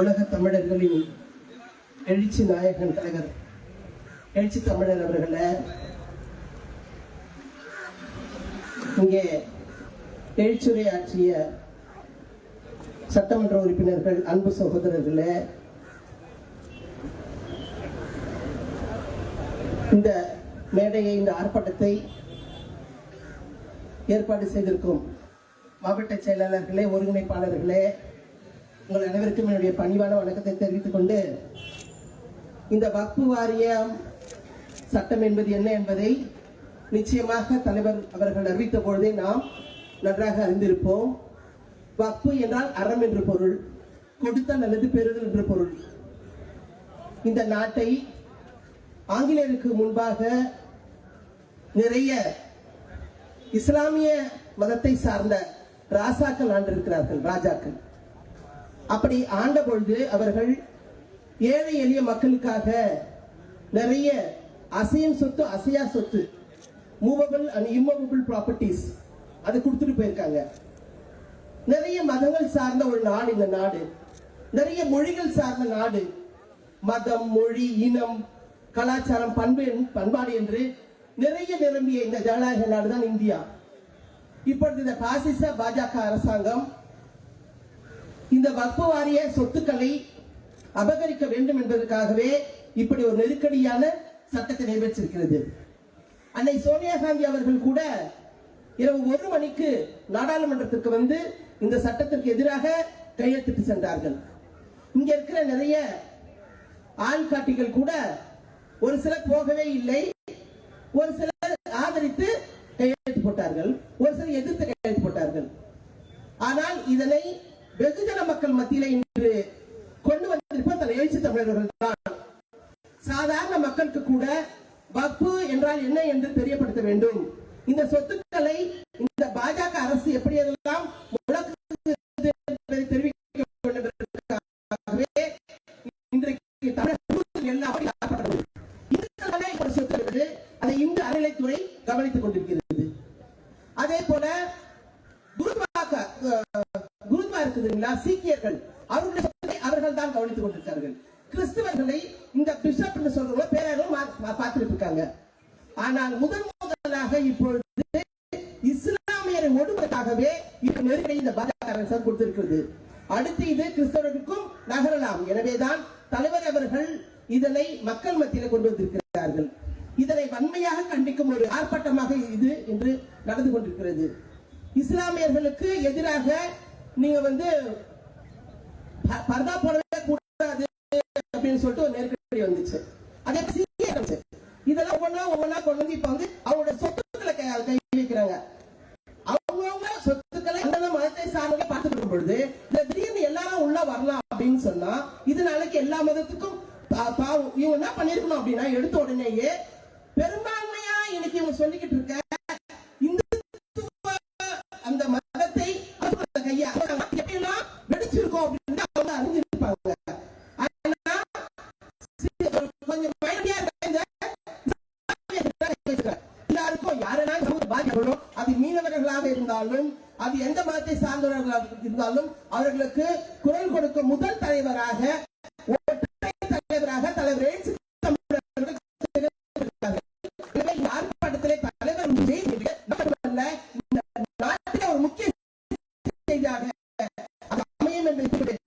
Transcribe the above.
உலக தமிழர்களின் எழுச்சி நாயகன் தலைவர் எழுச்சி தமிழர் அவர்களை. இங்கே எழுச்சுரை ஆற்றிய சட்டமன்ற உறுப்பினர்கள் அன்பு சகோதரர்களே. இந்த மேடையை இந்த ஆர்ப்பாட்டத்தை ஏற்பாடு செய்திருக்கும் மாவட்ட செயலாளர்களே ஒருங்கிணைப்பாளர்களே உங்கள் அனைவருக்கும் என்னுடைய பணிவான வணக்கத்தை தெரிவித்துக் கொண்டு இந்த வக்பு வாரியம் சட்டம் என்பது என்ன என்பதை நிச்சயமாக தலைவர் அவர்கள் அறிவித்த பொழுதே நாம் நன்றாக அறிந்திருப்போம். வக்பு என்றால் அறம் என்று பொருள் கொடுத்தல் அல்லது பெறுதல் என்று பொருள். இந்த நாட்டை ஆங்கிலேயருக்கு முன்பாக நிறைய இஸ்லாமிய மதத்தை சார்ந்த ராசாக்கள் ஆண்டிருக்கிறார்கள் ராஜாக்கள். அப்படி ஆண்ட பொழுது அவர்கள் ஏழை எளிய மக்களுக்காக நிறைய அசையும் சொத்து அசையா சொத்து மூவபிள் அண்ட் இம்மூவபிள் ப்ராப்பர்ட்டிஸ் அது கொடுத்துட்டு போயிருக்காங்க. நிறைய மதங்கள் சார்ந்த ஒரு நாடு இந்த நாடு. நிறைய மொழிகள் சார்ந்த நாடு. மதம் மொழி இனம் கலாச்சாரம் பண்பு பண்பாடு என்று நிறைய நிரம்பிய இந்த ஜனநாயக நாடு தான் இந்தியா. இப்பொழுது இந்த பாசிச பாஜக அரசாங்கம் இந்த வக்பு வாரிய சொத்துக்களை அபகரிக்க வேண்டும் என்பதற்காகவே இப்படி ஒரு நெருக்கடியான சட்டத்தை நிறைவேற்றிருக்கிறது. அன்னை சோனியா காந்தி அவர்கள் கூட இரவு ஒரு மணிக்கு நாடாளுமன்றத்திற்கு வந்து இந்த சட்டத்திற்கு எதிராக கையெழுத்திட்டு சென்றார்கள். இங்க இருக்கிற நிறைய ஆள்காட்டிகள் கூட ஒரு சிலர் போகவே இல்லை ஒரு சிலர் ஆதரித்து கையெழுத்து போட்டார்கள் ஒரு சிலர் எதிர்த்து கையெழுத்து போட்டார்கள். ஆனால் இதனை வெகுஜன மக்கள் மத்தியில இன்று கொண்டு வந்திருப்ப தன் எழுச்சி தமிழர்கள் தான் சாதாரண மக்களுக்கு கூட வக்பு என்றால் என்ன என்று தெரியப்படுத்த வேண்டும். இந்த சொத்துக்களை இந்த பாஜக அரசு எப்படி எல்லாம் இன்றைக்கு ஒரு சொத்து அதை அறநிலைத்துறை கவனித்துக் கொண்டிருக்கிறது. அதே போல குருத்வாக்க அஹ், இருக்குதுங்களா சீக்கியர்கள். அவருடைய சொத்தை அவர்கள் தான் கவனித்துக் கொண்டிருக்கார்கள் கிறிஸ்தவர்களை இந்த பிஷப் என்று சொல்றவங்க பேரும் பார்த்துட்டு ஆனால் முதன் முதலாக இப்பொழுது இஸ்லாமியரை ஒடுவதற்காகவே இப்ப நெருக்கடி இந்த பாஜக அரசு கொடுத்திருக்கிறது. அடுத்து இது கிறிஸ்தவர்களுக்கும் நகரலாம். எனவேதான் தலைவர் அவர்கள் இதனை மக்கள் மத்தியில் கொண்டு வந்திருக்கிறார்கள். இதனை வன்மையாக கண்டிக்கும் ஒரு ஆர்ப்பாட்டமாக இது இன்று நடந்து கொண்டிருக்கிறது. இஸ்லாமியர்களுக்கு எதிராக நீங்க வந்து பர்தா போடவே கூடாது அப்படின்னு சொல்லிட்டு ஒரு நெருக்கடி வந்துச்சு. அதே சீக்கிரம் இதெல்லாம் ஒவ்வொன்றா ஒவ்வொன்றா கொண்டு வந்து இப்ப வந்து அவங்களோட சொத்துக்களை கை கை வைக்கிறாங்க அவங்கவுங்க சொத்துக்களை அந்தந்த மதத்தை சார்ந்தவங்க பார்த்துட்டு பொழுது இந்த திடீர்னு எல்லாரும் உள்ள வரலாம் அப்படின்னு சொன்னா இது நாளைக்கு எல்லா மதத்துக்கும் பா- பாவம். இவங்க என்ன பண்ணிருக்கணும் அப்படின்னா எடுத்த உடனேயே பெரும்பான்மையா இன்னைக்கு இவங்க சொல்லிக்கிட்டு இருக்க இருக்கிறார்களோ அது மீனவர்களாக இருந்தாலும் அது எந்த மதத்தை சார்ந்தவர்களாக இருந்தாலும் அவர்களுக்கு குரல் கொடுக்கும் முதல் தலைவராக ஒற்றை தலைவராக தலைவர் ஆர்ப்பாட்டத்திலே தலைவர் செய்தி இந்த ஒரு முக்கிய செய்தியாக அமையும் என்று